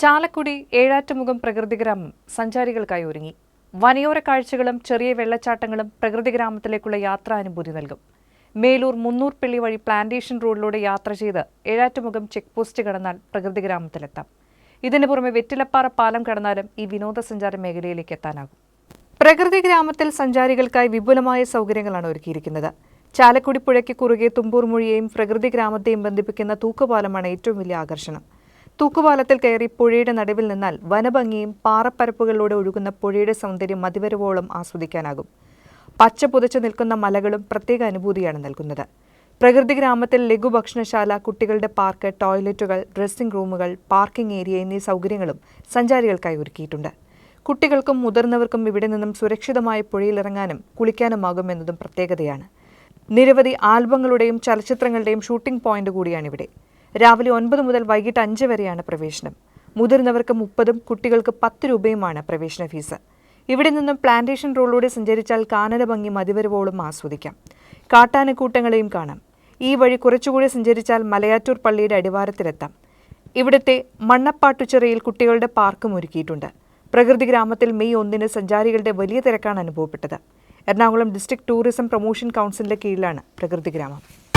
ചാലക്കുടി ഏഴാറ്റുമുഖം പ്രകൃതിഗ്രാമം സഞ്ചാരികൾക്കായി ഒരുങ്ങി. വനയോര കാഴ്ചകളും ചെറിയ വെള്ളച്ചാട്ടങ്ങളും പ്രകൃതിഗ്രാമത്തിലേക്കുള്ള യാത്രാനുഭൂതി നൽകും. മേലൂർ മുന്നൂർപ്പള്ളി വഴി പ്ലാന്റേഷൻ റോഡിലൂടെ യാത്ര ചെയ്ത് ഏഴാറ്റുമുഖം ചെക്ക് പോസ്റ്റ് കടന്നാൽ പ്രകൃതിഗ്രാമത്തിലെത്താം ഇതിനു പുറമെ വെറ്റിലപ്പാറ പാലം കടന്നാലും ഈ വിനോദസഞ്ചാര മേഖലയിലേക്ക് എത്താനാകും. പ്രകൃതി ഗ്രാമത്തിൽ സഞ്ചാരികൾക്കായി വിപുലമായ സൗകര്യങ്ങളാണ് ഒരുക്കിയിരിക്കുന്നത്. ചാലക്കുടി പുഴയ്ക്ക് കുറുകെ തുമ്പൂർ മുഴിയെയും പ്രകൃതി ഗ്രാമത്തെയും ബന്ധിപ്പിക്കുന്ന തൂക്കുപാലമാണ് ഏറ്റവും വലിയ ആകർഷണം. തൂക്കുപാലത്തിൽ കയറി പുഴയുടെ നടുവിൽ നിന്നാൽ വനഭംഗിയും പാറപ്പരപ്പുകളിലൂടെ ഒഴുകുന്ന പുഴയുടെ സൗന്ദര്യം മതിവരവോളം ആസ്വദിക്കാനാകും. പച്ച പുതച്ചു നിൽക്കുന്ന മലകളും പ്രത്യേക അനുഭൂതിയാണ് നൽകുന്നത്. പ്രകൃതി ഗ്രാമത്തിൽ ലഘുഭക്ഷണശാല കുട്ടികളുടെ പാർക്ക് ടോയ്ലറ്റുകൾ ഡ്രസ്സിംഗ് റൂമുകൾ പാർക്കിംഗ് ഏരിയ എന്നീ സൗകര്യങ്ങളും സഞ്ചാരികൾക്കായി ഒരുക്കിയിട്ടുണ്ട്. കുട്ടികൾക്കും മുതിർന്നവർക്കും ഇവിടെ നിന്നും സുരക്ഷിതമായ പുഴയിലിറങ്ങാനും കുളിക്കാനുമാകും എന്നതും പ്രത്യേകതയാണ്. നിരവധി ആൽബങ്ങളുടെയും ചലച്ചിത്രങ്ങളുടെയും ഷൂട്ടിംഗ് പോയിന്റ് കൂടിയാണിവിടെ. രാവിലെ ഒൻപത് മുതൽ വൈകിട്ട് അഞ്ച് വരെയാണ് പ്രവേശനം. മുതിർന്നവർക്ക് മുപ്പതും കുട്ടികൾക്ക് പത്ത് രൂപയുമാണ് പ്രവേശന ഫീസ്. ഇവിടെ നിന്നും പ്ലാന്റേഷൻ റോഡിലൂടെ സഞ്ചരിച്ചാൽ കാനന ഭംഗി മതിവരവോളം ആസ്വദിക്കാം. കാട്ടാനക്കൂട്ടങ്ങളെയും കാണാം. ഈ വഴി കുറച്ചുകൂടി സഞ്ചരിച്ചാൽ മലയാറ്റൂർ പള്ളിയുടെ അടിവാരത്തിലെത്താം. ഇവിടുത്തെ മണ്ണപ്പാട്ടുചിറയിൽ കുട്ടികളുടെ പാർക്കും ഒരുക്കിയിട്ടുണ്ട്. പ്രകൃതി ഗ്രാമത്തിൽ മെയ് ഒന്നിന് സഞ്ചാരികളുടെ വലിയ തിരക്കാണ് അനുഭവപ്പെട്ടത്. എറണാകുളം ഡിസ്ട്രിക്ട് ടൂറിസം പ്രൊമോഷൻ കൗൺസിലിന്റെ കീഴിലാണ് പ്രകൃതി ഗ്രാമം.